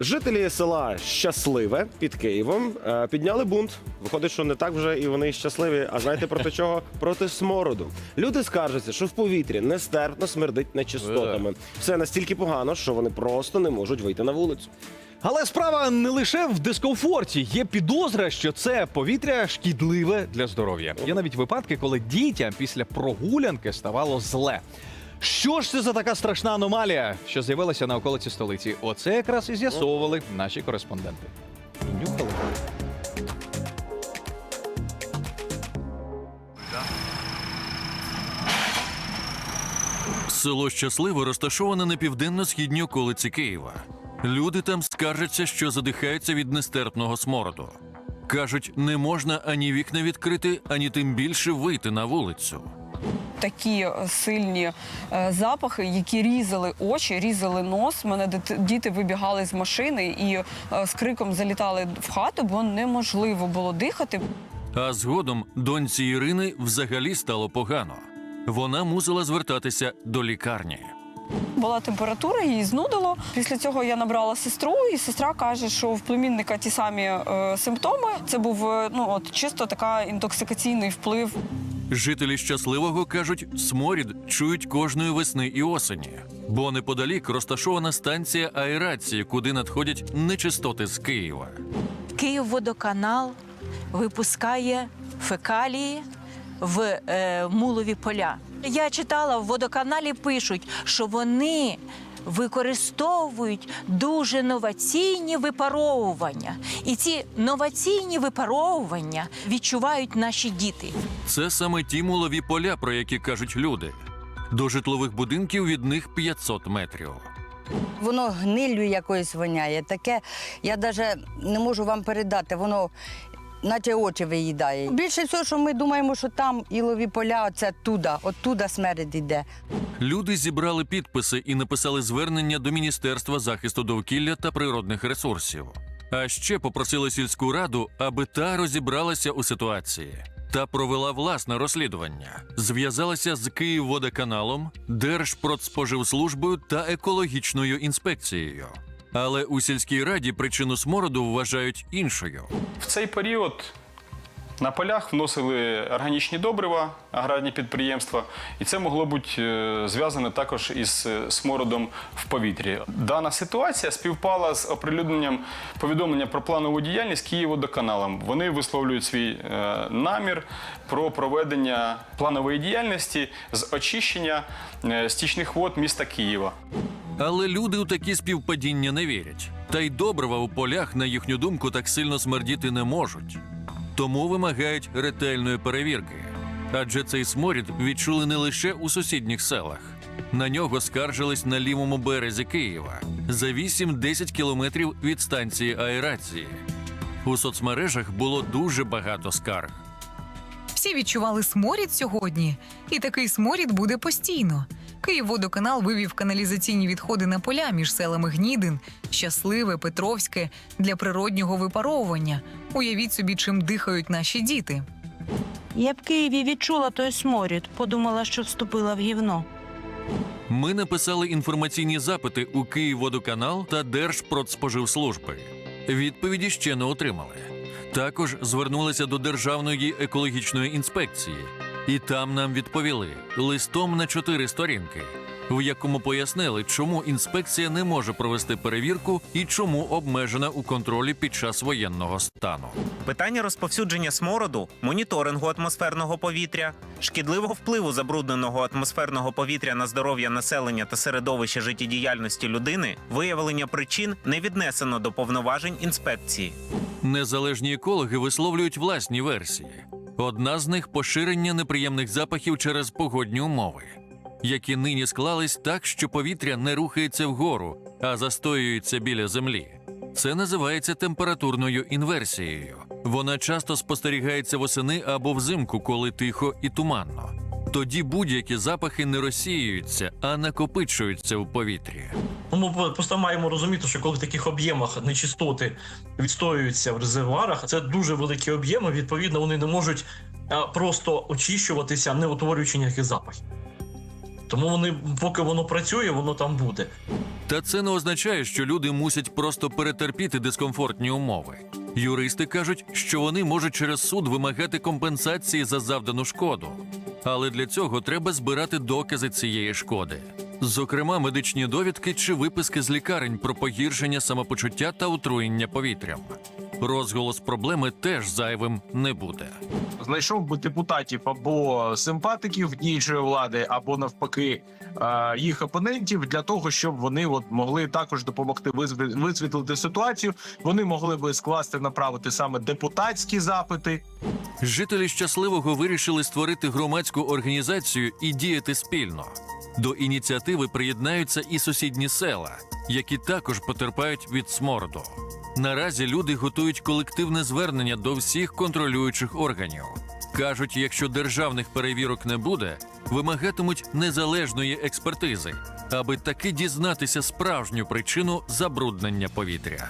Жителі села Щасливе під Києвом е, підняли бунт. Виходить, що не так вже і вони щасливі. А знаєте проти чого? Проти смороду. Люди скаржаться, що в повітрі нестерпно смердить нечистотами. Все настільки погано, що вони просто не можуть вийти на вулицю. Але справа не лише в дискомфорті. Є підозра, що це повітря шкідливе для здоров'я. Є навіть випадки, коли дітям після прогулянки ставало зле. Що ж це за така страшна аномалія, що з'явилася на околиці столиці? Оце якраз і з'ясовували наші кореспонденти. Нюхали. Село Щасливе розташоване на південно-східній околиці Києва. Люди там скаржаться, що задихаються від нестерпного смороду. Кажуть, не можна ані вікна відкрити, ані тим більше вийти на вулицю. Такі е, сильні е, запахи, які різали очі, різали нос. Мене діти вибігали з машини і е, з криком залітали в хату, бо неможливо було дихати. А згодом доньці Ірини взагалі стало погано. Вона мусила звертатися до лікарні. Була температура, її знудило. Після цього я набрала сестру, і сестра каже, що в племінника ті самі е, симптоми. Це був ну от чисто така інтоксикаційний вплив. Жителі щасливого кажуть, сморід чують кожної весни і осені, бо неподалік розташована станція аерації, куди надходять нечистоти з Києва. Київводоканал випускає фекалії в е, мулові поля. Я читала в водоканалі пишуть, що вони використовують дуже новаційні випаровування. І ці новаційні випаровування відчувають наші діти. Це саме ті мулові поля, про які кажуть люди. До житлових будинків від них 500 метрів. Воно гниллю якоюсь воняє. Таке я навіть не можу вам передати. Воно наче очі виїдає. Більше всього, що ми думаємо, що там ілові поля, оце туди, оттуда смеред йде. Люди зібрали підписи і написали звернення до Міністерства захисту довкілля та природних ресурсів. А ще попросили сільську раду, аби та розібралася у ситуації та провела власне розслідування. Зв'язалася з Київводоканалом, Держпродспоживслужбою та екологічною інспекцією. Але у сільській раді причину смороду вважають іншою. В цей період на полях вносили органічні добрива, аграрні підприємства, і це могло бути е, зв'язане також із е, смородом в повітрі. Дана ситуація співпала з оприлюдненням повідомлення про планову діяльність Київводоканалом. Вони висловлюють свій е, намір про проведення планової діяльності з очищення стічних вод міста Києва. Але люди у такі співпадіння не вірять. Та й добрива у полях, на їхню думку, так сильно смердіти не можуть. Тому вимагають ретельної перевірки. Адже цей сморід відчули не лише у сусідніх селах. На нього скаржились на лівому березі Києва за 8-10 кілометрів від станції аерації. У соцмережах було дуже багато скарг. Всі відчували сморід сьогодні, і такий сморід буде постійно. Київводоканал вивів каналізаційні відходи на поля між селами Гнідин, Щасливе, Петровське для природнього випаровування. Уявіть собі, чим дихають наші діти. Я б в Києві відчула той сморід, подумала, що вступила в гівно. Ми написали інформаційні запити у Київводоканал та Держпродспоживслужби. Відповіді ще не отримали. Також звернулися до Державної екологічної інспекції, і там нам відповіли листом на чотири сторінки, в якому пояснили, чому інспекція не може провести перевірку і чому обмежена у контролі під час воєнного стану. Питання розповсюдження смороду, моніторингу атмосферного повітря, шкідливого впливу забрудненого атмосферного повітря на здоров'я населення та середовище життєдіяльності людини, виявлення причин не віднесено до повноважень інспекції. Незалежні екологи висловлюють власні версії. Одна з них поширення неприємних запахів через погодні умови, які нині склались так, що повітря не рухається вгору, а застоюється біля землі. Це називається температурною інверсією. Вона часто спостерігається восени або взимку, коли тихо і туманно. Тоді будь-які запахи не розсіюються, а накопичуються в повітрі. Ну, Ми просто маємо розуміти, що коли в таких об'ємах нечистоти відстоюються в резервуарах, це дуже великі об'єми. Відповідно, вони не можуть а, просто очищуватися, не утворюючи ніяких запахів. Тому вони, поки воно працює, воно там буде. Та це не означає, що люди мусять просто перетерпіти дискомфортні умови. Юристи кажуть, що вони можуть через суд вимагати компенсації за завдану шкоду. Але для цього треба збирати докази цієї шкоди. Зокрема, медичні довідки чи виписки з лікарень про погіршення самопочуття та отруєння повітрям. Розголос проблеми теж зайвим не буде. знайшов би депутатів або симпатиків діючої влади, або навпаки е, їх опонентів для того, щоб вони от могли також допомогти висвітлити ситуацію. Вони могли би скласти направити саме депутатські запити. Жителі щасливого вирішили створити громадську організацію і діяти спільно. До ініціативи приєднаються і сусідні села, які також потерпають від смороду. Наразі люди готують колективне звернення до всіх контролюючих органів. Кажуть, якщо державних перевірок не буде, вимагатимуть незалежної експертизи, аби таки дізнатися справжню причину забруднення повітря.